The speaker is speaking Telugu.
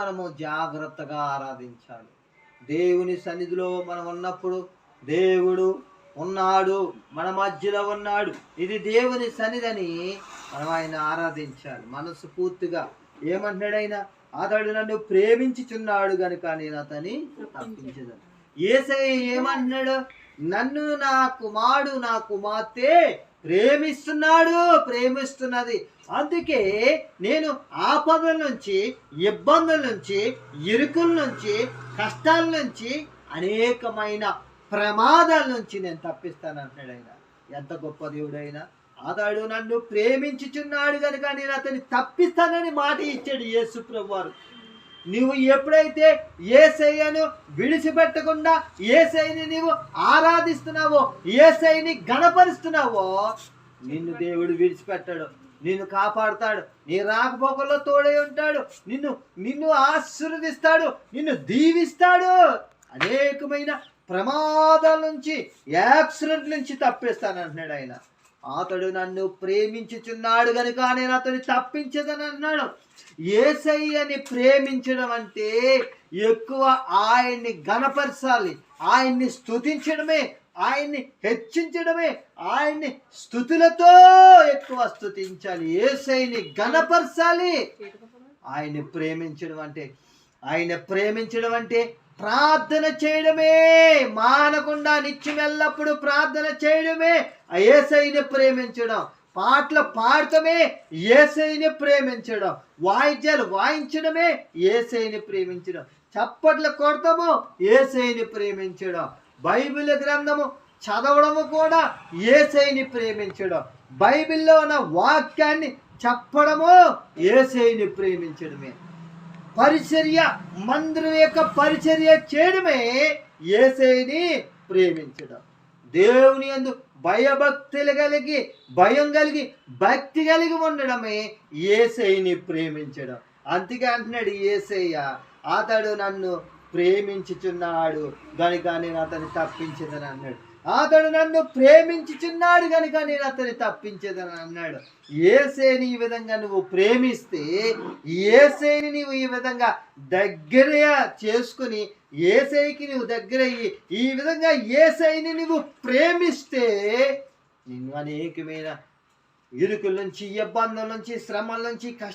మనము జాగ్రత్తగా ఆరాధించాలి. దేవుని సన్నిధిలో మనం ఉన్నప్పుడు దేవుడు ఉన్నాడు మన మధ్యలో ఉన్నాడు. ఇది దేవుని సన్నిధిని మనం ఆయన ఆరాధించాలి. మనసు పూర్తిగా ఏమంటున్నాడు ఆయన అతడు నన్ను ప్రేమించుచున్నాడు గనుక నేను అతని తప్పించదు ఏసై ఏమంటున్నాడు? నన్ను నా కుమారుడు నా కుమార్తె ప్రేమిస్తున్నాడు ప్రేమిస్తున్నది. అందుకే నేను ఆపదల నుంచి ఇబ్బందుల నుంచి ఇరుకుల నుంచి కష్టాల నుంచి అనేకమైన ప్రమాదాల నుంచి నేను తప్పిస్తాను అంటున్నాడు ఆయన. ఎంత గొప్ప దేవుడైనా అతడు నన్ను ప్రేమించుచున్నాడు కనుక నేను అతన్ని తప్పిస్తానని మాట ఇచ్చాడు యేసు ప్రభు వారు నువ్వు ఎప్పుడైతే ఏసయ్యను విడిచిపెట్టకుండా ఏసైని నీవు ఆరాధిస్తున్నావో ఏసైని గణపరుస్తున్నావో నిన్ను దేవుడు విడిచిపెట్టాడు. నిన్ను కాపాడుతాడు. నీ రాకపోకల్లో తోడై ఉంటాడు. నిన్ను నిన్ను ఆశీర్వదిస్తాడు. నిన్ను దీవిస్తాడు. అనేకమైన ప్రమాదాల నుంచి యాక్సిడెంట్ నుంచి తప్పిస్తాను అంటున్నాడు ఆయన. అతడు నన్ను ప్రేమించుచున్నాడు గనుక నేను అతని తప్పించదని అన్నాడు. ఏసయ్యని ప్రేమించడం అంటే ఎక్కువ ఆయన్ని గణపరచాలి ఆయన్ని స్థుతించడమే ఆయన్ని హెచ్చించడమే ఆయన్ని స్థుతులతో ఎక్కువ స్థుతించాలి ఏసైని గణపరచాలి ఆయన్ని ప్రేమించడం అంటే ఆయన ప్రేమించడం అంటే ప్రార్థన చేయడమే మానకుండా నిత్యం ఎల్లప్పుడూ ప్రార్థన చేయడమే ఏసైని ప్రేమించడం. పాటలు పాడటమే ఏసైని ప్రేమించడం. వాయిద్యాలు వాయించడమే ఏసైని ప్రేమించడం. చప్పట్లు కొడతాము ఏసైని ప్రేమించడం. బైబిల్ గ్రంథము చదవడము కూడా ఏసైని ప్రేమించడం. బైబిల్లో ఉన్న వాక్యాన్ని చెప్పడము ఏసైని ప్రేమించడమే. పరిచర్య మందిరం యొక్క పరిచర్య చేయడమే ఏసైని ప్రేమించడం. దేవుని యందు భయభక్తులు కలిగి భయం కలిగి భక్తి కలిగి ఉండడమే ఏసైని ప్రేమించడం. అందుకే అంటున్నాడు ఏసయ్య అతడు నన్ను ప్రేమించుచున్నాడు కనుక నేను అతన్ని తప్పించదని అన్నాడు. అతడు నన్ను ప్రేమించుచున్నాడు కనుక నేను అతన్ని తప్పించేదని అన్నాడు. ఏసేని ఈ విధంగా నువ్వు ప్రేమిస్తే ఏసేని నువ్వు ఈ విధంగా దగ్గర చేసుకుని ఏసైకి నువ్వు దగ్గరయ్యి ఈ విధంగా ఏసైని నువ్వు ప్రేమిస్తే నిన్ను అనేకమైన ఇరుకుల నుంచి ఇబ్బందుల నుంచి శ్రమల నుంచి కష్ట